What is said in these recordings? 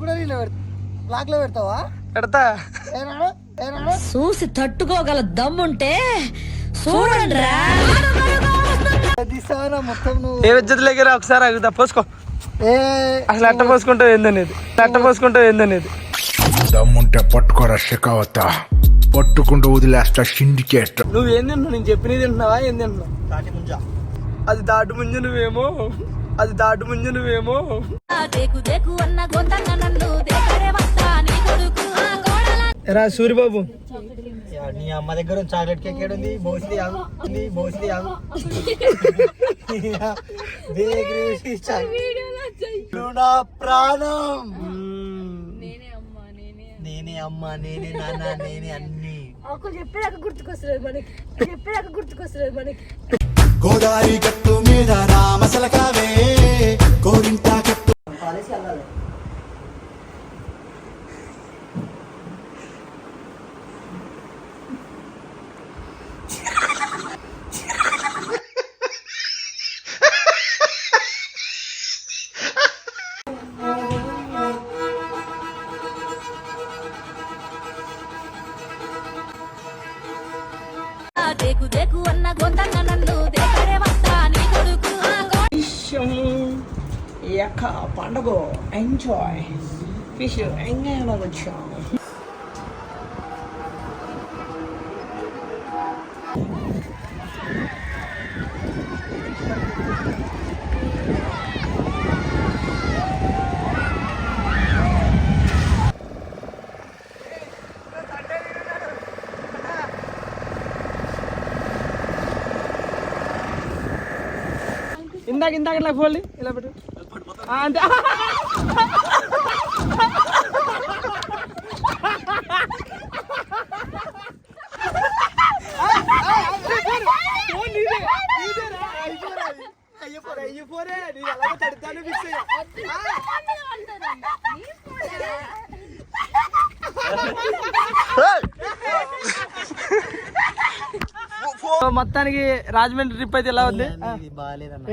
కూడా నీళ్ళు బ్లాక్లో పెడతావా? పెడతా. చూసి తట్టుకోగల దమ్ముంటే చూడండి మొత్తం నువ్వు ఏ విద్యుత్ దగ్గర ఒకసారి ఆగుతా పోసుకో. ఏ అసలు ఎట్ట పోసుకుంటావు ఏందనేది? ఎట్ట పోసుకుంటావు ఏందనేది? దమ్ముంటే పట్టుకోరా షెకావత. పట్టుకుంటూ వదిలేస్తా సిండికేట్. నువ్వేం తిన్నావు నేను చెప్పినది తింటున్నావా? ఏం తింటున్నావు? తాటి ముంజా అది దాటు ముంజు నువ్వేమో. అది దాటు ముంజు నువ్వేమో. ఎరా సూరిబాబు. నీ అమ్మ దగ్గర చాక్లెట్ కేక్ ఏడుంది? బోసిది ఉంది బోసిది బేకరీ నా ప్రాణం. నేనే అమ్మ నేనే. నాన్న నేనే అన్ని. చెప్పేదాకా గుర్తుకొస్తలేదు మనకి. చెప్పేదాకా గుర్తుకొస్తలేదు మనకి. గోదావరి గట్టు మీద రామసలకావే గోరింటా గట్టు ఎక్క పండుగ ఎంజాయ్ ఫిష్ ఎంజాయ్ వచ్చాం ఇందాక ఇందాక ఇట్లా పోలి ఇలా పెట్టు అంతే మొత్తానికి రాజమండ్రి ట్రిప్ అయితే ఎలా ఉంది? బాగాలేదన్న.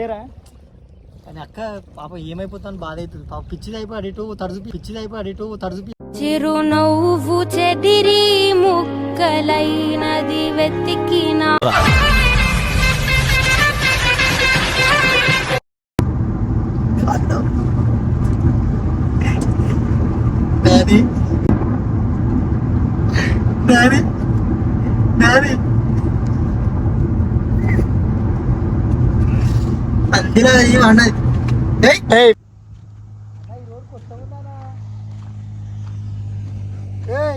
కానీ అక్క పాప ఏమైపోతాను బాధ అవుతుంది. పాప పిచ్చిది అయిపోయి అడిటు తడుచు పిచ్చిది అయిపోయి అడిటు తడుచు చిరునవ్వు చెదిరి ముక్కలైనది వెతికిన. డాడీ. డాడీ. డాడీ అందిలా ఏమన్నది ఏయ్ ఏయ్ ఏ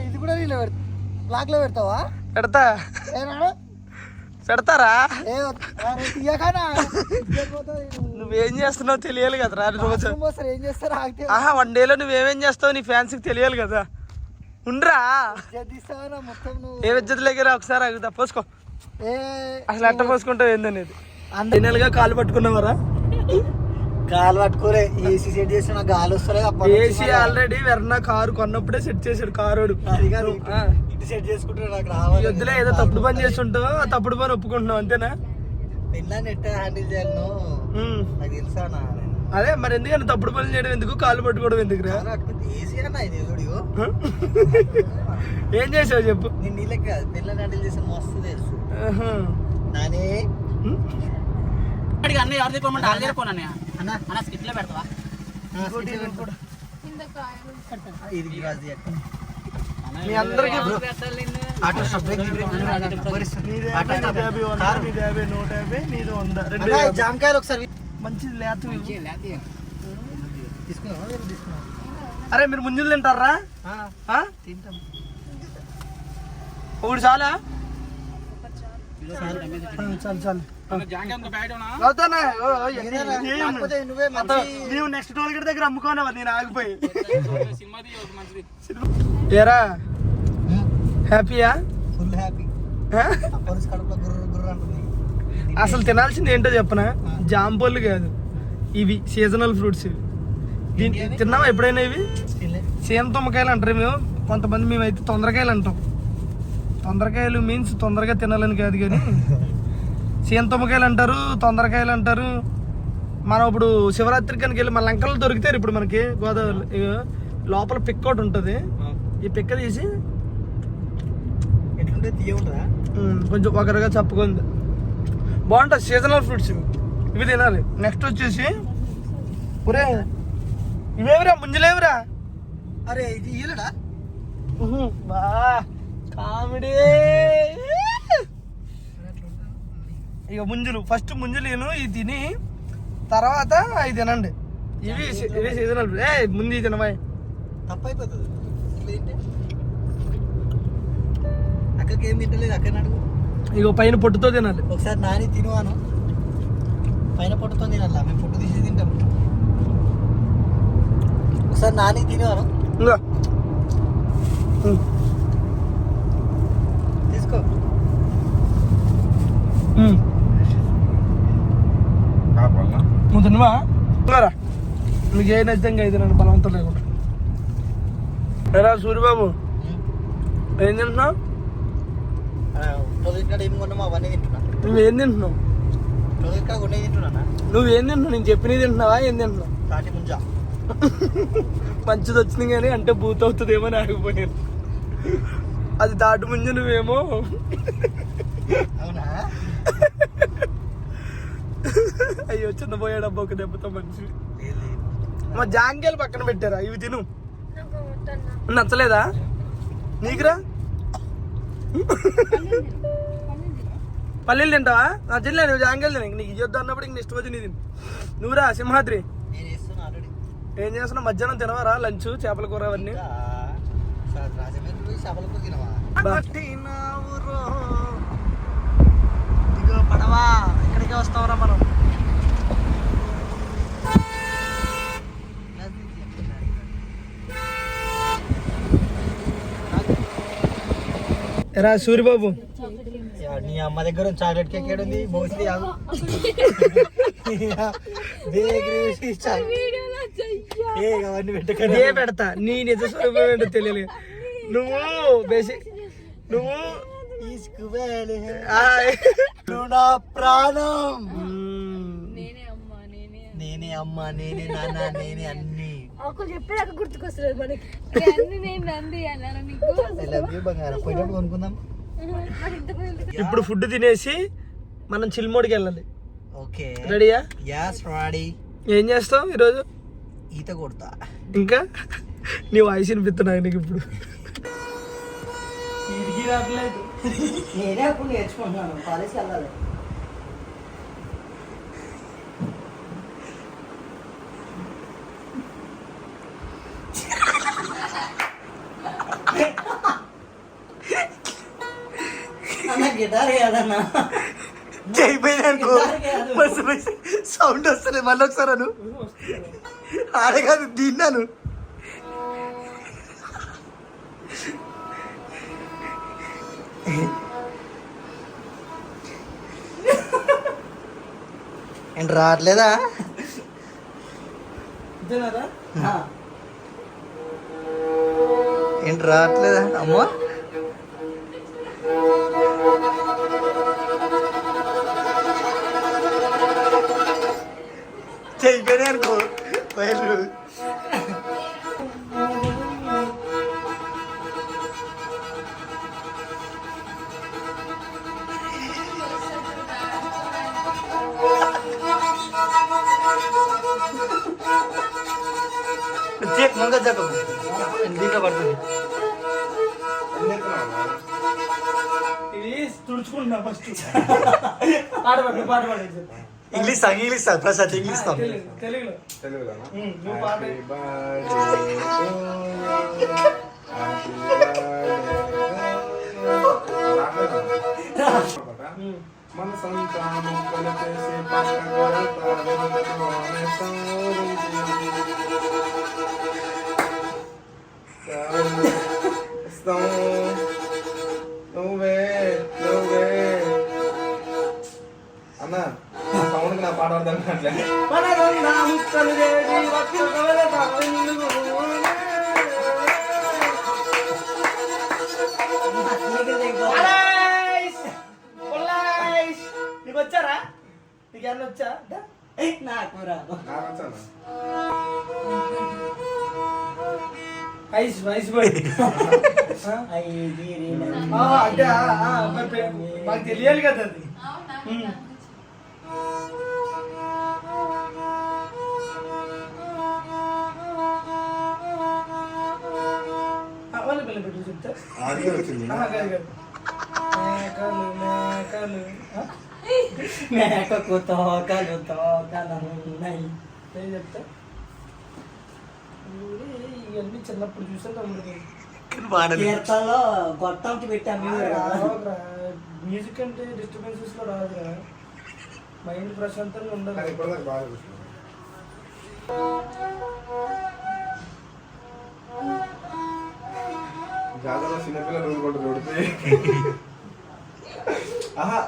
ఇది కూడా బ్లాక్లో పెడతావా? పెడతా. పెడతారా? నువ్వేం చేస్తున్నావు తెలియాలి కదరా రోజు. ఆహా వన్ డేలో నువ్వేమేం చేస్తావు నీ ఫ్యాన్స్కి తెలియాలి కదా. ఉండ్రా. ఏ విద్యుత్ దగ్గర ఒకసారి ఆగుతా పోసుకో. ఏ అసలు ఎట్ట పోసుకుంటావు ఏందనేది? ఫైనల్గా కాలు పట్టుకున్నావరా? గాలి పట్టుకోలే. ఏసీ సెట్ చేసిన గాలి వస్తలేదు. ఏసీ ఆల్రెడీ వెర్నా కారు కొన్నప్పుడే సెట్ చేశాడు కారోడు. అది కాదు. ఇటు సెట్ చేసుకుంటే నాకు రావాలి. వద్దులే ఏదో తప్పుడు పని చేస్తుంటావు? ఆ తప్పుడు పని ఒప్పుకుంటున్నావు? అంతేనా? పిల్లని ఎట్ట హ్యాండిల్ చేయాలి నువ్వు? ఉమ్. నాకు తెలుసా అదే మరి ఎందుకని తప్పుడు పనులు చేయడం ఎందుకు? కాలు పట్టుకోవడం చూడు. ఏం చేసావు చెప్పు? నేను నీళ్ళకి కాదు పిల్లని హ్యాండిల్ చేసిన మస్తు తెలుసు. ఆహా. ఎవరు తీసుకోమంటే వాళ్ళు అన్నయ్య అన్న. అన్న పెడతావా. ఇది. మీ అందరికి ఆటో. నూట యాభై నీది వంద. రెండు. జామకాయలు ఒకసారి మంచిది లేత? అరే మీరు ముంజులు తింటారా? ఆ, ఆ? తింటాం. ఒకటి చాలా? చాలు చాలు నువ్వే నెక్స్ట్ టోల్ గేట్ దగ్గర అమ్ముకోనావా నేను ఆగిపోయి ఏరా హ్యాపీయా ఫుల్ హ్యాపీ అసలు తినాల్సింది ఏంటో చెప్పనా? జాంపళ్ళు కాదు. ఇవి సీజనల్ ఫ్రూట్స్ ఇవి. తిన్నావా ఎప్పుడైనా ఇవి. సీమ తుమ్మకాయలు అంటారు మేము. కొంతమంది మేమైతే తొందరకాయలు అంటాం. తొందరకాయలు మీన్స్ తొందరగా తినాలని కాదు కానీ సీమ తుమ్మకాయలు అంటారు తొందరకాయలు అంటారు. మనం ఇప్పుడు శివరాత్రి కనుక వెళ్ళి మన లంకలు దొరుకుతారు ఇప్పుడు మనకి గోదావరిలో ఇగో లోపల పిక్ ఒకటి ఉంటుంది. ఈ పిక్క తీసి కొంచెం ఒకరుగా చెప్పుకుంది బాగుంటుంది సీజనల్ ఫ్రూట్స్ ఇవి. ఇవి తినాలి. నెక్స్ట్ వచ్చేసి ఒరే ఇవేవిరా ముంజలేవిరా? అరే ఇది ఇయ్యలేడా బా. కామెడీ. ఇక ముంజులు ఫస్ట్ ముంజులు నేను ఇది తిని తర్వాత అవి తినండి. ఇవి ఇవి సీజనల్ ఏ ముందు ఇది తినమాయి తప్పైపోతుంది. అక్కకి ఏం తింటలేదు అక్కడ అడుగు. ఇక పైన పొట్టుతో తినాలి. ఒకసారి నాని తినువాను. పైన పొట్టుతో తినాలా మేము పొట్టు తీసి తింటాం ఒకసారి నాని తినువాను. ఇంకా నువ్వు? తినవా ఇంకారా నీకు ఏ నచ్చితంగా అయితే నన్ను బలవంతం లేకుండా? ఎరా సూర్యబాబు ఏం తింటున్నావు? నువ్వేం తింటున్నావు? నువ్వేం తింటున్నావు నేను చెప్పినవి తింటున్నావా? ఏం తింటున్నావు? మంచిది వచ్చింది కానీ అంటే బూత్ అవుతుందేమో అని ఆగిపోయాను. అది దాటి ముందు నువ్వేమో. అవునా? అయ్యో చిన్న పోయాడబ్బా ఒక దెబ్బతో మనిషి. మా జాంకాయలు పక్కన పెట్టారా? ఇవి తిను. నచ్చలేదా? నీకురా? పల్లీలు తింటావా? నా తినలే నువ్వు జాంకాయలు తిన. నీకు ఇవ్వద్దు అన్నప్పుడు ఇంక నెక్స్ట్ వచ్చి నీ తిను. నువ్వురా సింహాద్రి. నేను వేస్తున్నా ఆల్రెడీ ఏం చేస్తున్నావు? మధ్యాహ్నం తినవారా? లంచ్ చేపల కూర అవన్నీ? పడవా. ఇక్కడికే వస్తావురా మనం? ఎరా సూరిబాబు. నీ అమ్మ దగ్గర చాక్లెట్ కేక్ ఏడు ఉంది బోసి కాదు బేకరీ చాక్లెట్ ఏ అవన్నీ పెట్టకండి ఏ పెడతా. నీ నిజ స్వరూపం ఏంటో తెలియలేదు. నువ్వు బేసిక్ నువ్వు. నువ్వు నా ప్రాణం. నేనే అమ్మ నేనే నాన్న నేనే అన్ని ఒక చెప్పాక గుర్తుకొస్తలేదు మనకి. అన్ని నేను నంది అన్నాను పోయినప్పుడు కొనుక్కుందాం. ఇప్పుడు ఫుడ్ తినేసి మనం చిల్మోడికి వెళ్ళాలి. ఓకే. రెడీయా యాస్ రాడీ ఏం చేస్తావు ఈరోజు? ఈత కొడతా. ఇంకా? నీ వాయిస్ వినిపిస్తున్నాయి నీకు ఇప్పుడు. నేర్చుకుంటున్నాను. కాలేజ్కి వెళ్ళాలి. గిటార్ కాదన్నా. బస్సు సౌండ్ వస్తుంది మళ్ళీ ఒకసారి అను. ఆడే కాదు తిన్నాను ఏంటి రావట్లేదా? ఏంటి రావట్లేదా? అమ్మో. చెయ్యిపోయినా అనుకో వైర్లు చెక్ మంగ చెప్పు దీంట్లో పడుతుంది ఇది తుడుచుకుంటున్నా ఫస్ట్ పాట పాడు పాట పాడేది English song English song Prasad English song తెలుగులో ఉమ్, నువ్వు పాట మన సంతానం కలిపేసి పక్కన నువ్వే నీకు వచ్చారా నీకు ఏమన్నా వచ్చా. నాకు రాదు ఐస్ ఐస్ బాయ్ ఆ, అంటే మాకు తెలియాలి కదా అది ఉమ్. ఆ, వాళ్ళ పిల్లలు పెట్టు చెప్తా. మేకలు? మేకకు తోకలు తోకలున్నాయి. ఏం చెప్తా? ఇవన్నీ చిన్నప్పుడు తమ్ముడికి కీర్తనలో గొట్టంకి పెట్టాము. మ్యూజిక్ అంటే డిస్టర్బెన్సెస్లో రాదురా. మైండ్ ప్రశాంతంగా ఉండదు జాతరలో చిన్నపిల్లలు ఊరుకుంటారు చూడితే ఆహా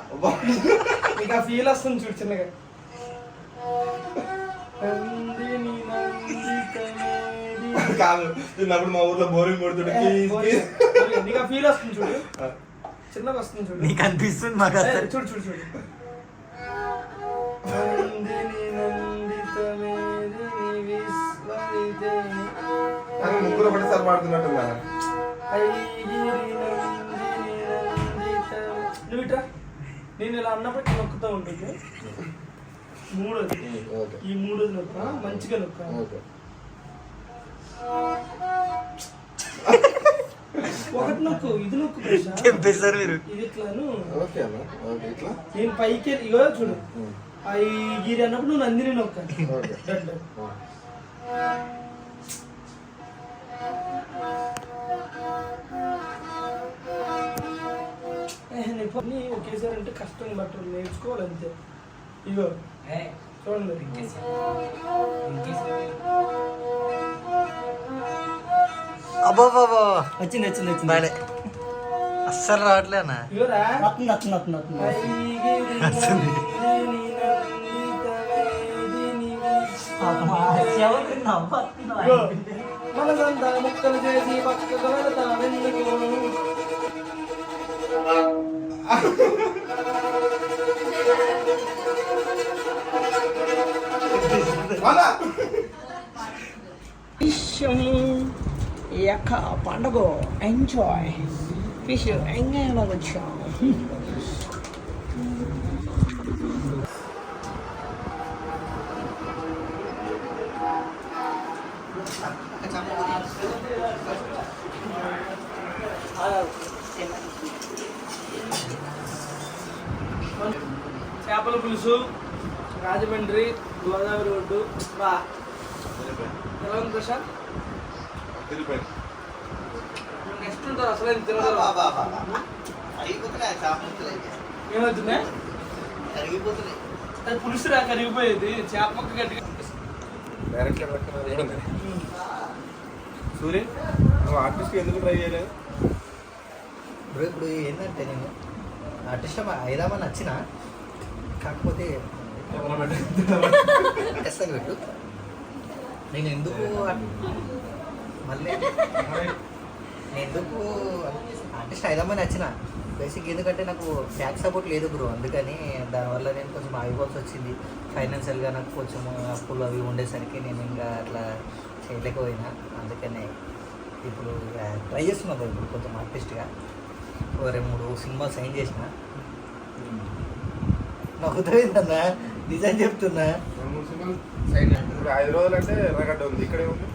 ఆ ఫీల్ వస్తుంది చూడు చిన్నగా. కాదు చిన్నప్పుడు మా ఊర్లో బోరింగ్. పోనీ. నీకు ఫీల్ వస్తుంది చూడు చిన్నగా వస్తుంది చూడు నీకు అనిపిస్తుంది మాకు చూడు చూడు చూడు ముగ్గురు ఒకటేసారి పాడుతున్నట్టు కదా. నువ్వు ఇట్రా నేను ఇలా అన్నప్పుడు నొక్కుతూ ఉంటుంది. మూడోది. ఓకే. ఈ మూడోది నొక్క మంచిగా నొక్క. ఓకే. ఒకటి నొక్కు ఇది నొక్కు కృష్ణ. చెప్పేశారు మీరు? ఇది ఇట్లాను. ఓకే అన్న. ఓకే ఇట్లా? నేను పైకి ఇగో చూడు. ఈ గిరి అన్నప్పుడు నువ్వు నందిని నొక్క. Okay done, done. ఏ, నీ పని ఒకేసారి అంటే కష్టం బట్ నేర్చుకోవాలి అంతే ఇగో చూడండి. అబ్బో వచ్చింది వచ్చింది వచ్చింది. బాలే. అస్సలు రావట్లేనా వస్తుంది వస్తుంది వస్తుంది వస్తుంది. ఐగిరి నందిని నందితమేదిని ఇగో, మనసంతా ముక్కలు చేసి పక్కకు వెళ్తావెందుకు అలా ఈ యొక్క పండుగ ఎంజాయ్ ఫిష్ ఎంజాయ్ వచ్చాం చేపల పులుసు రాజమండ్రి గోదావరి రోడ్డు. బా. ఎలా ఉంది ప్రశాంత్ నెక్స్ట్ ఉంటారు అసలు ఏం తినగలరు ఏమవుతుంది అది పులుసు రా కరిగిపోయేది. చేప మొక్క రక్కన సూర్య నువ్వు ఆర్టిస్ట్ ఎందుకు ట్రై చేయలేదు? ఇప్పుడు ఏంటంటే నేను ఆర్టిస్ట్ అయిదామని నచ్చిన. కాకపోతే పెట్టు. నేను ఎందుకు అట్- మళ్ళీ నేను ఎందుకు ఆర్టిస్ట్ అయిదామని నచ్చిన. బేసిక్ ఎందుకంటే నాకు బ్యాక్ సపోర్ట్ లేదు బ్రో అందుకని దానివల్ల నేను కొంచెం ఆగిపోవాల్సి వచ్చింది. ఫైనాన్షియల్గా నాకు కొంచెం అప్పులు అవి ఉండేసరికి నేను ఇంకా అట్లా చేయలేకపోయినా. అందుకనే ఇప్పుడు ట్రై చేస్తున్నా ఇప్పుడు కొంచెం ఆర్టిస్ట్గా ఒక రెండు మూడు సినిమాలు సైన్ చేసిన. నవ్వుతాయిందన్నా నిజం చెప్తున్నా? రెండు ఐదు రోజులు అంటే ఎర్రగడ్డ ఉంది. ఇక్కడే ఉంది.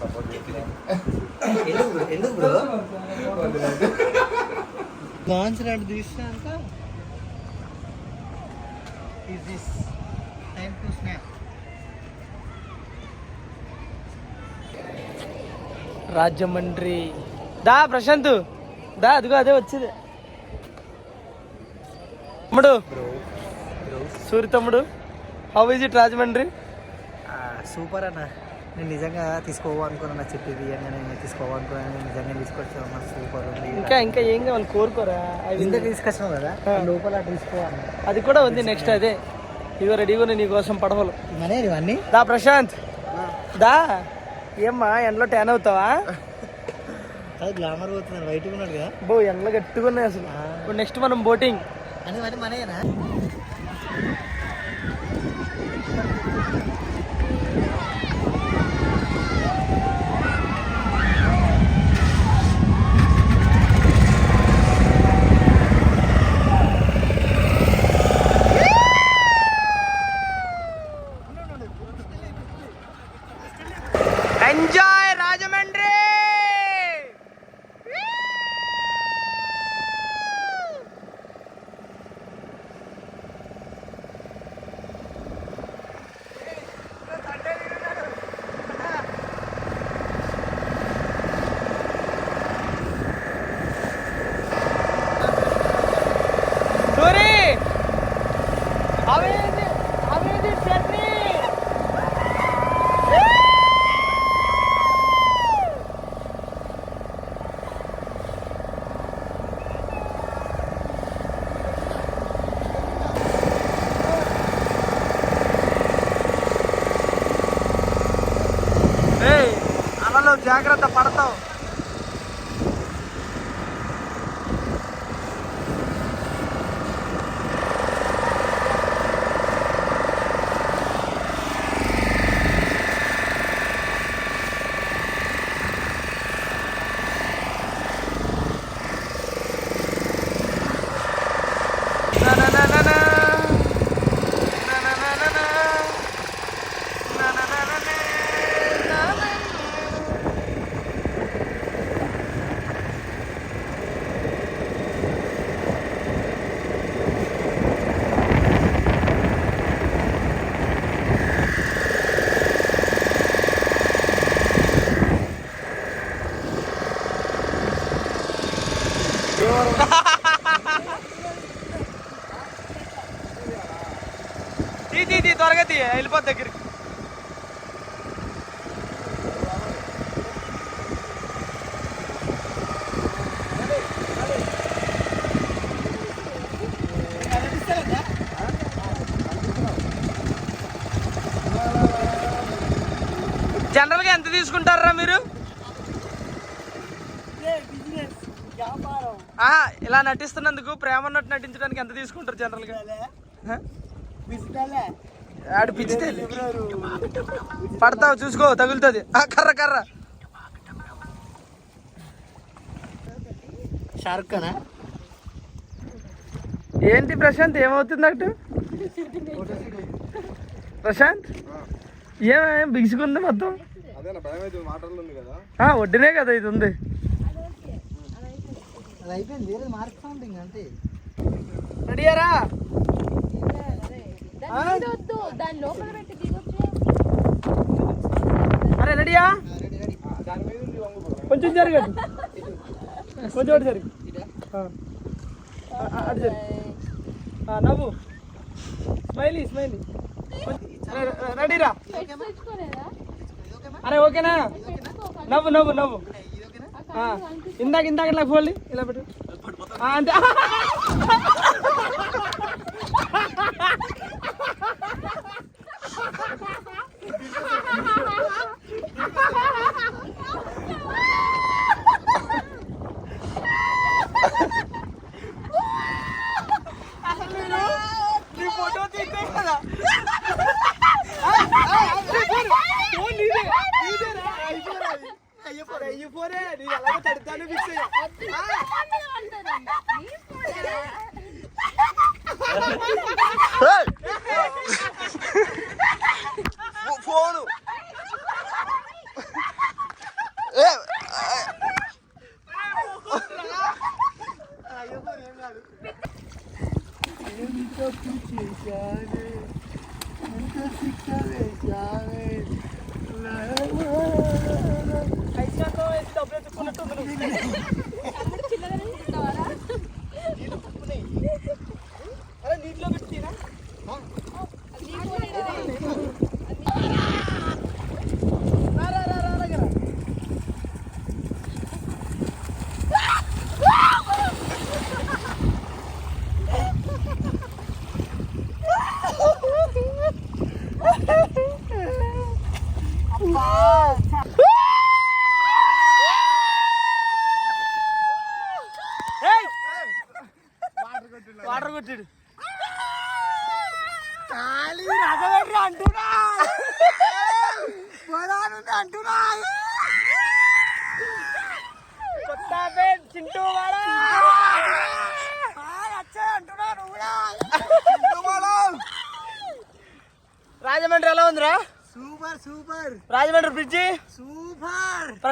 సపోర్ట్ ఎందుకు బ్రో బ్రో కాన్సర్ట్ తీసినాక is this time to snap Rajahmundry. దా ప్రశాంత్. దా అదిగో అదే వచ్చేది. తమ్ముడు సూరి తమ్ముడు how is it Rajahmundry? Super అన్న. నేను నిజంగా తీసుకోవాలనుకున్నా చెప్పేది అని నేను తీసుకోవాలనుకున్నాను నిజంగా తీసుకొచ్చాను సూపర్ ఉంది. ఇంకా ఇంకా ఏం కావాలి కోరుకోరా? ఇంత తీసుకొచ్చినావు కదా లోపల తీసుకోవాలి. అది కూడా ఉంది నెక్స్ట్ అదే. ఇగో రెడీగా నీ కోసం పడవలు. ఇవన్నీ దా ప్రశాంత్. దా ఏమ్మా ఎండలో ట్యాన్ అవుతావా? అది గ్లామర్ పోతున్నాడు వైట్ ఉన్నాడు కదా. బో ఎండలో గట్టిగా ఉన్నాయి అసలు. ఇప్పుడు నెక్స్ట్ మనం బోటింగ్ అని మరి మనేనా జాగ్రత్త తీ తీ తీ త్వరగా తీ వెళ్ళిపోద్ది దగ్గరికి జనరల్గా ఎంత తీసుకుంటారా మీరు ఆ, ఇలా నటిస్తున్నందుకు ప్రేమ ఉన్నట్టు నటించడానికి ఎంత తీసుకుంటారు జనరల్గా హ? ఆడు పిచ్చితే పడతావు చూసుకో తగులుతుంది. ఆ, కర్ర కర్ర. షారుఖ్ ఖానా? ఏంటి ప్రశాంత్? ఏమవుతుంది అటు? ప్రశాంత్? ఏమేం బిగుసుకుంది మొత్తం? అదేనా భయం అయితే మాటల్లో ఉంది కదా. ఆ, వడ్డీనే కదా ఇది ఉంది. అది అయిపోయింది వేరే మార్క్ సౌండింగ్ అంతే. రెడీయారా దాని లోపల పెట్టి దిగొచ్చు. అరే రెడీయా కొంచెం జరగదు కొంచెం అటు జరుగు. ఆ. ఆ, అటు జరుగు. నవ్వు. Smiley smiley. రెడీరా అరే ఓకేనా? నవ్వు నవ్వు నవ్వు. ఇందాక ఇందాక ఇట్లా ఫోల్డి ఇలా పెట్టు. అంతే. Yeah,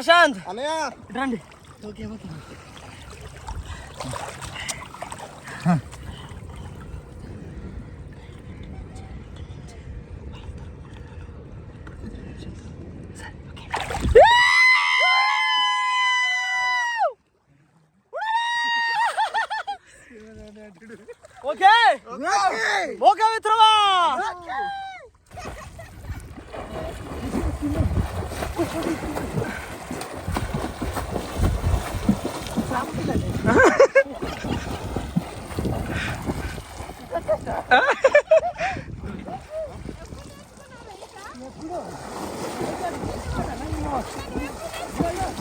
ప్రశాంత్ అన్నయ్య ఇటు రండి ఓకే ఓకే ఓకే ఓకే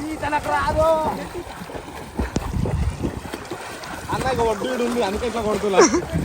మిత్రమా అన్నయ్య వడ్డీ ఉంది అందుకే ఇట్లా కొడుతున్నా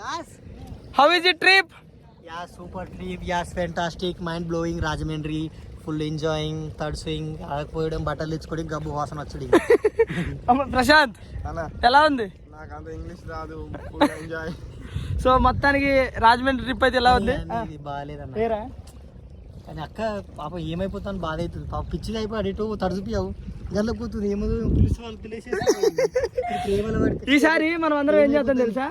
yes how is it trip yeah super trip yes fantastic mind blowing Rajahmundry full enjoying third swing ఆడకపోయడం బట్టలు తెచ్చుకోవడం గబ్బు వాసన వచ్చడి ప్రశాంత్ అన్న ఎలా ఉంది? నాకు అంత ఇంగ్లీష్ రాదు. ఫుల్ ఎంజాయ్ సో మొత్తానికి రాజమండ్రి ట్రిప్ అయితే ఎలా ఉంది? బాగాలేదన్న. ఏరా కానీ అక్క పాప ఏమైపోతాను బాధ అవుతుంది. పాప పిచ్చిగా అయిపోయి అడిటో తడుచుపియావు. గల్ల కూతుంది ఏమో పిలిచి వాళ్ళు పిలిచేసి ప్రేమల పడితే ఈసారి మనం అందరం ఏం చేద్దాం తెలుసా?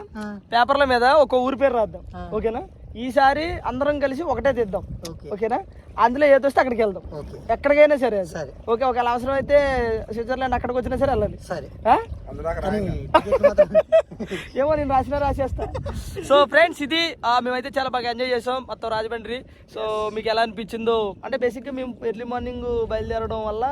పేపర్ల మీద ఒక ఊరి పేరు రాద్దాం. ఓకేనా? ఈసారి అందరం కలిసి ఒకటే తీద్దాం. ఓకే. ఓకేనా? అందులో ఏది వస్తే అక్కడికి వెళ్దాం. ఓకే. ఎక్కడికైనా సరే. సరే. ఓకే ఒకవేళ అవసరం అయితే స్విట్జర్లాండ్ అక్కడికి వచ్చినా సరే వెళ్ళాలి. సరే. ఏమో నేను రాసినా రాసేస్తా. సో ఫ్రెండ్స్ ఇది మేమైతే చాలా బాగా ఎంజాయ్ చేసాం. మొత్తం రాజమండ్రి. సో మీకు ఎలా అనిపించిందో అంటే బేసిక్గా మేము ఎర్లీ మార్నింగ్ బయలుదేరడం వల్ల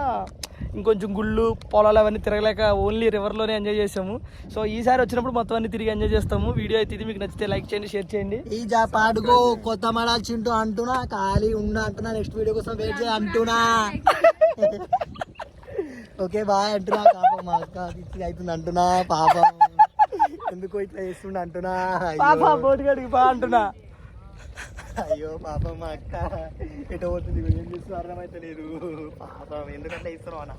ఇంకొంచెం గుళ్ళు పొలాలు అవన్నీ తిరగలేక ఓన్లీ రివర్లోనే ఎంజాయ్ చేసాము. సో ఈసారి వచ్చినప్పుడు మొత్తం అన్ని తిరిగి ఎంజాయ్ చేస్తాము. వీడియో అయితే ఇది మీకు నచ్చితే లైక్ చేయండి షేర్ చేయండి. ఈ జా పాడుకో కొత్త మడాలు చింటూ అంటున్నా ఖాళీ ఉన్నా అంటున్నా నెక్స్ట్ వీడియో కోసం వెయిట్ చేయ అంటున్నా. ఓకే బాయ్ అంటున్నా పాపం మా అక్క అవుతుంది అంటున్నా పాపం. ఎందుకో ఇట్లా చేస్తుండ అంటున్నా? పాప బోటుగాడికి బా అంటున్నా. అయ్యో పాపం మా అక్క. ఎటు పోతుంది? ఏం చేస్తున్నారు అర్థమైతే లేదు పాపం ఎందుకంటే ఇస్తున్నావు అన్న.